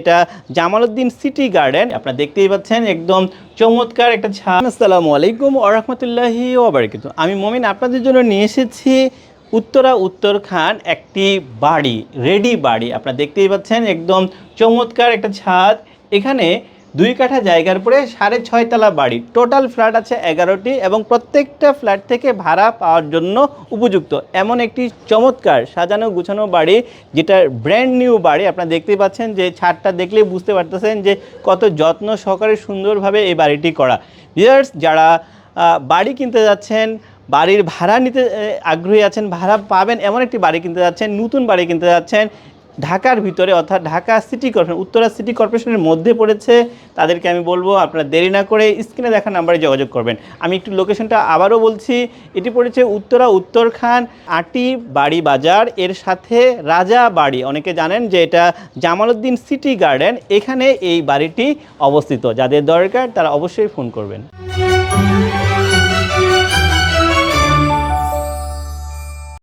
এটা Jamaluddin city garden, আপনারা দেখতেই পাচ্ছেন একদম চমৎকার একটা ছাদ। আসসালামু আলাইকুম আরহামতুল্লাহি ওবরাকাত আমি মমিন, আপনাদের জন্য নিয়ে এসেছি উত্তরা উত্তরখান একটি বাড়ি, রেডি বাড়ি। আপনারা দেখতেই পাচ্ছেন একদম চমৎকার একটা ছাদ। এখানে দুই কাঠা জায়গার পরে সাড়ে ছয়তলা বাড়ি। টোটাল ফ্ল্যাট আছে এগারোটি এবং প্রত্যেকটা ফ্ল্যাট থেকে ভাড়া পাওয়ার জন্য উপযুক্ত। এমন একটি চমৎকার সাজানো গুছানো বাড়ি যেটা ব্র্যান্ড নিউ বাড়ি। আপনারা দেখতেই পাচ্ছেন যে ছাদটা দেখলেই বুঝতে পারতেছেন যে কত যত্ন সহকারে সুন্দরভাবে এই বাড়িটি করা। ভিউয়ার্স যারা বাড়ি কিনতে যাচ্ছেন, বাড়ির ভাড়া নিতে আগ্রহী আছেন, ভাড়া পাবেন, এমন একটি বাড়ি কিনতে যাচ্ছেন, নতুন বাড়ি কিনতে যাচ্ছেন ঢাকার ভিতরে অর্থাৎ Dhaka city corporation, Uttara city কর্পোরেশনের মধ্যে পড়েছে। তাদেরকে আমি বলব আপনারা দেরি না করে স্ক্রিনে দেখা নাম্বারে যোগাযোগ করবেন। আমি একটু লোকেশনটা আবারও বলছি, এটি পড়েছে উত্তরা, উত্তরখান, আটি বাড়ি বাজার। এর সাথে রাজা বাড়ি, অনেকে জানেন যে এটা জামালউদ্দিন সিটি গার্ডেন। এখানে এই বাড়িটি অবস্থিত। যাদের দরকার তারা অবশ্যই ফোন করবেন।